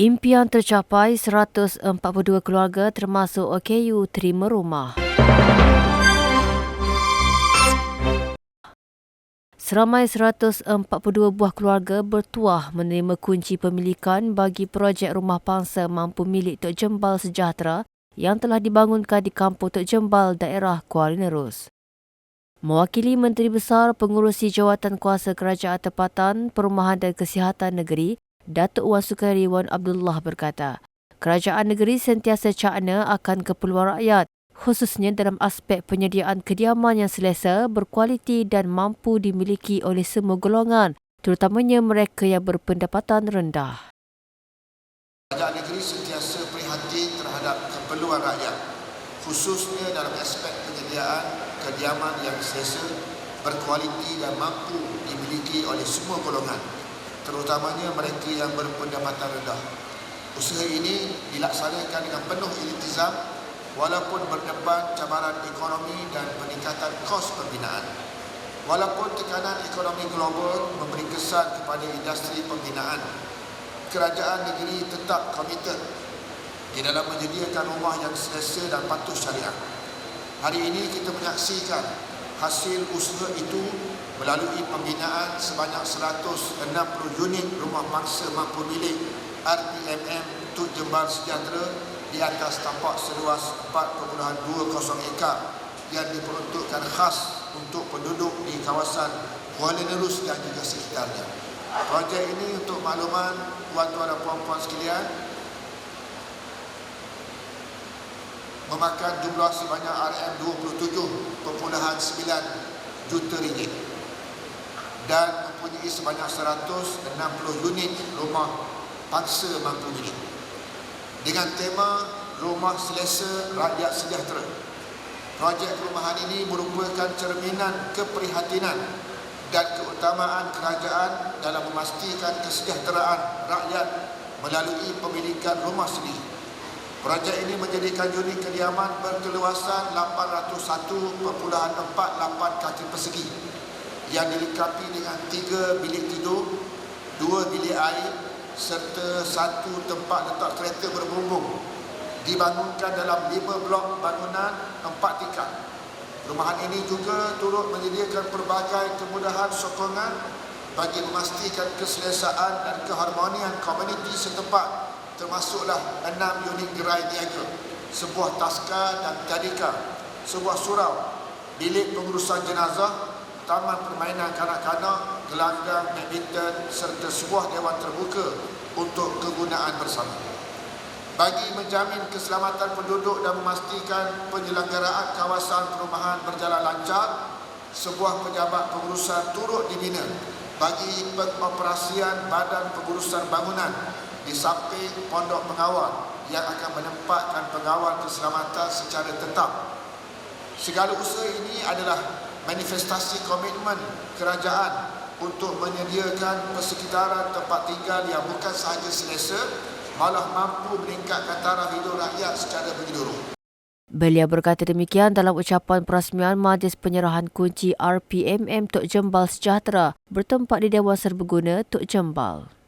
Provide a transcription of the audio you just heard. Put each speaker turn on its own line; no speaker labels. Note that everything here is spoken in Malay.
Impian tercapai 142 keluarga termasuk OKU terima rumah. Seramai 142 buah keluarga bertuah menerima kunci pemilikan bagi projek rumah pangsa mampu milik Tok Jembal Sejahtera yang telah dibangunkan di Kampung Tok Jembal, daerah Kuala Nerus. Mewakili Menteri Besar Pengurusi Jawatan Kuasa Kerajaan Tempatan, Perumahan dan Kesihatan Negeri, Datuk Wan Sukari Wan Abdullah berkata, kerajaan negeri sentiasa cakna akan keperluan rakyat khususnya dalam aspek penyediaan kediaman yang selesa, berkualiti dan mampu dimiliki oleh semua golongan, terutamanya mereka yang berpendapatan rendah.
Kerajaan negeri sentiasa prihatin terhadap keperluan rakyat, khususnya dalam aspek penyediaan kediaman yang selesa, berkualiti dan mampu dimiliki oleh semua golongan, terutamanya mereka yang berpendapatan rendah. Usaha ini dilaksanakan dengan penuh iltizam walaupun berdepan cabaran ekonomi dan peningkatan kos pembinaan. Walaupun tekanan ekonomi global memberi kesan kepada industri pembinaan, kerajaan negeri tetap komited di dalam menyediakan rumah yang selesa dan patuh syariah. Hari ini kita menyaksikan hasil usaha itu melalui pembinaan sebanyak 160 unit rumah mangsa mampu milik RPMM Tuk Jembal Sejahtera di atas tapak seluas 4.20 ekar yang diperuntukkan khas untuk penduduk di kawasan Kuala Nerus dan juga sekitarnya. Projek ini untuk makluman tuan-tuan dan puan-puan sekalian memakan jumlah sebanyak RM27.9 juta ringgit dan mempunyai sebanyak 160 unit rumah paksa mampu milik. Dengan tema Rumah Selesa Rakyat Sejahtera. Projek perumahan ini merupakan cerminan keprihatinan dan keutamaan kerajaan dalam memastikan kesejahteraan rakyat melalui pemilikan rumah sendiri. Projek ini menjadikan unit kediaman berkeluasan 801.48 kaki persegi yang dilengkapi dengan tiga bilik tidur, dua bilik air serta satu tempat letak kereta berbumbung dibangunkan dalam lima blok bangunan empat tingkat. Rumahan ini juga turut menyediakan pelbagai kemudahan sokongan bagi memastikan keselesaan dan keharmonian komuniti setempat termasuklah enam unit gerai niaga, sebuah taska dan tadika, sebuah surau, bilik pengurusan jenazah, taman permainan kanak-kanak, gelanggang, badminton serta sebuah dewan terbuka untuk kegunaan bersama. Bagi menjamin keselamatan penduduk dan memastikan penyelenggaraan kawasan perumahan berjalan lancar, sebuah pejabat pengurusan turut dibina bagi pengoperasian badan pengurusan bangunan di samping pondok pengawal yang akan menempatkan pengawal keselamatan secara tetap. Segala usaha ini adalah manifestasi komitmen kerajaan untuk menyediakan persekitaran tempat tinggal yang bukan sahaja selesa, malah mampu meningkatkan taraf hidup rakyat secara menyeluruh.
Beliau berkata demikian dalam ucapan perasmian majlis penyerahan kunci RPMM Tok Jembal Sejahtera bertempat di Dewan Serbaguna Tok Jembal.